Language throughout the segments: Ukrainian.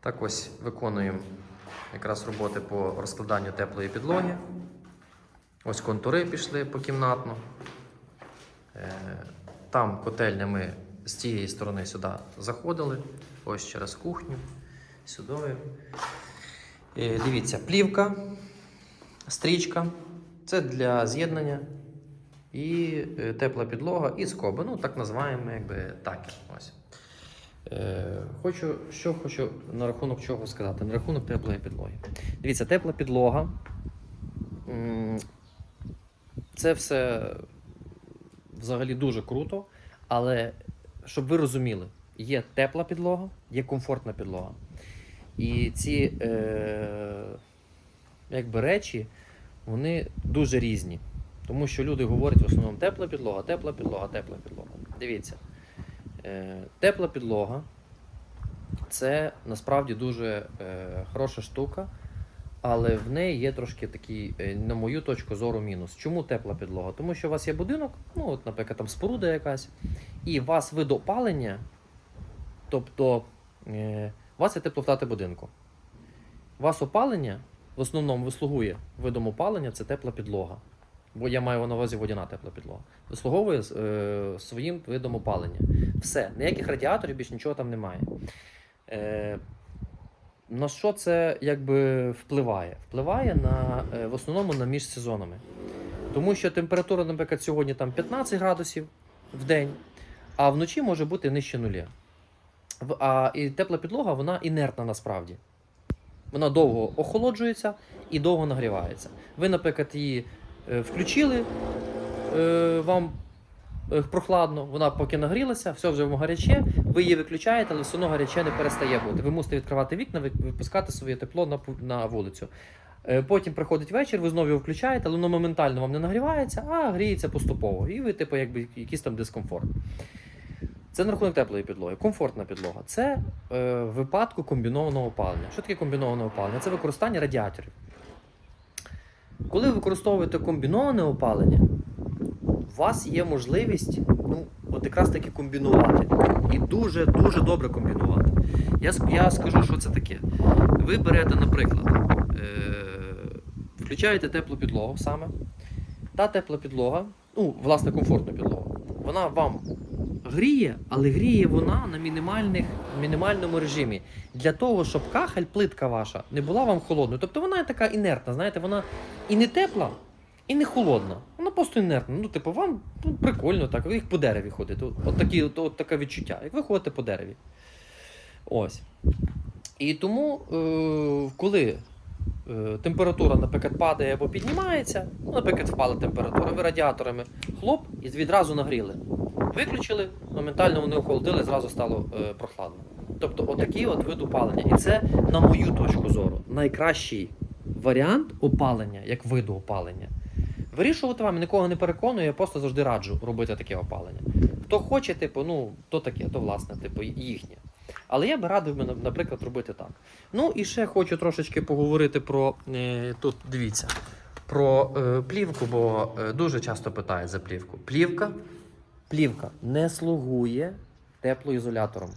Так ось виконуємо якраз роботи по розкладанню теплої підлоги. Ось контури пішли покімнатно. Е, Там котельня ми з цієї сторони сюди заходили. Ось через кухню, сюди. Е, Дивіться, плівка, стрічка. Це для з'єднання. І е, тепла підлога, і скоби. Ну, так називаємо якби такер. Ось. Е, хочу, що хочу на рахунок чого сказати? На рахунок теплої підлоги. Дивіться, тепла підлога. Це все взагалі дуже круто, але щоб ви розуміли, є тепла підлога, є комфортна підлога. І ці е, якби речі, вони дуже різні. Тому що люди говорять в основному тепла підлога, тепла підлога, тепла підлога. Дивіться, тепла підлога це насправді дуже е, хороша штука, але в неї є трошки такий, е, на мою точку зору, мінус. Чому тепла підлога? Тому що у вас є будинок, ну, от, наприклад, там споруда якась, і у вас вид опалення, тобто е, у вас є тепловтрати будинку. У вас опалення в основному вислугує видом опалення це тепла підлога. Бо я маю на увазі водяна тепла підлога. Вислуговує е, своїм видом опалення. Все, ніяких радіаторів, більш нічого там немає. Е, на що це якби впливає? Впливає на, е, в основному на між сезонами. Тому що температура, наприклад, сьогодні там 15 градусів в день, а вночі може бути нижче нуля. А і тепла підлога вона інертна насправді. Вона довго охолоджується і довго нагрівається. Ви, наприклад, її включили, е, вам е, прохладно, вона поки нагрілася, все вже вам гаряче, ви її виключаєте, але все одно гаряче не перестає бути. Ви мусите відкривати вікна, випускати своє тепло на, на вулицю. Е, Потім приходить вечір, ви знову його включаєте, але воно моментально вам не нагрівається, а гріється поступово. І ви, типу, якби якийсь там дискомфорт. Це на рахунок теплої підлоги. Комфортна підлога. Це е, випадку комбінованого опалення. Що таке комбіноване опалення? Це використання радіаторів. Коли ви використовуєте комбіноване опалення, у вас є можливість ну, от якраз таки комбінувати. І дуже-дуже добре комбінувати. Я, я скажу, що це таке. Ви берете, наприклад, е, включаєте теплу підлогу саме. Та тепла підлога, ну, власне, комфортна підлога, вона вам гріє, але гріє вона на мінімальних, мінімальному режимі. Для того, щоб кахель, плитка ваша, не була вам холодною. Тобто вона така інертна, знаєте, вона і не тепла, і не холодна. Вона просто інертна. Ну, типу, вам ну, прикольно так, як по дереві ходите. От, от, такі, от, от таке відчуття, як ви ходите по дереві. Ось. І тому, е, коли е, температура, наприклад, падає або піднімається, ну, наприклад, впала температура, ви радіаторами хлоп і відразу нагріли. Виключили, моментально вони охолодили, зразу стало е, прохладно. Тобто, отакий от вид опалення. І це, на мою точку зору, найкращий варіант опалення, як виду опалення. Вирішувати вам нікого не переконую, я просто завжди раджу робити таке опалення. Хто хоче, типу, ну, то таке, то власне, типу, їхнє. Але я би радив, наприклад, робити так. Ну і ще хочу трошечки поговорити про е, тут, дивіться, про е, плівку, бо е, дуже часто питають за плівку. Плівка, плівка не слугує теплоізолятором.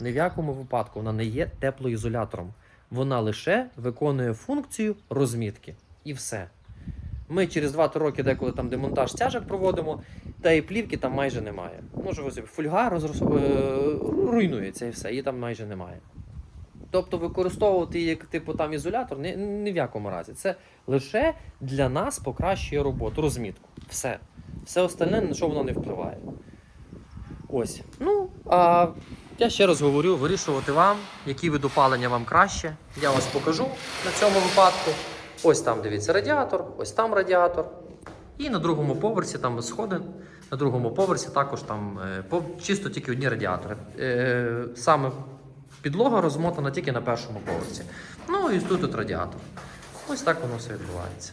Ні в якому випадку вона не є теплоізолятором. Вона лише виконує функцію розмітки. І все. Ми через 2-3 роки, деколи там демонтаж стяжок проводимо, та і плівки там майже немає. Може, собі, фольга розрос... е, руйнується і все, її там майже немає. Тобто використовувати її як типу там ізолятор ні, ні в якому разі. Це лише для нас покращує роботу, розмітку. Все. Все остальне, на що воно не впливає. Ось. Ну, а я ще раз говорю, вирішувати вам, які вид опалення вам краще. Я вас покажу на цьому випадку. Ось там дивіться радіатор, ось там радіатор. І на другому поверсі там сходи. На другому поверсі також там е, чисто тільки одні радіатори. Е, Саме підлога розмотана тільки на першому поверсі. Ну і тут, тут радіатор. Ось так воно все відбувається.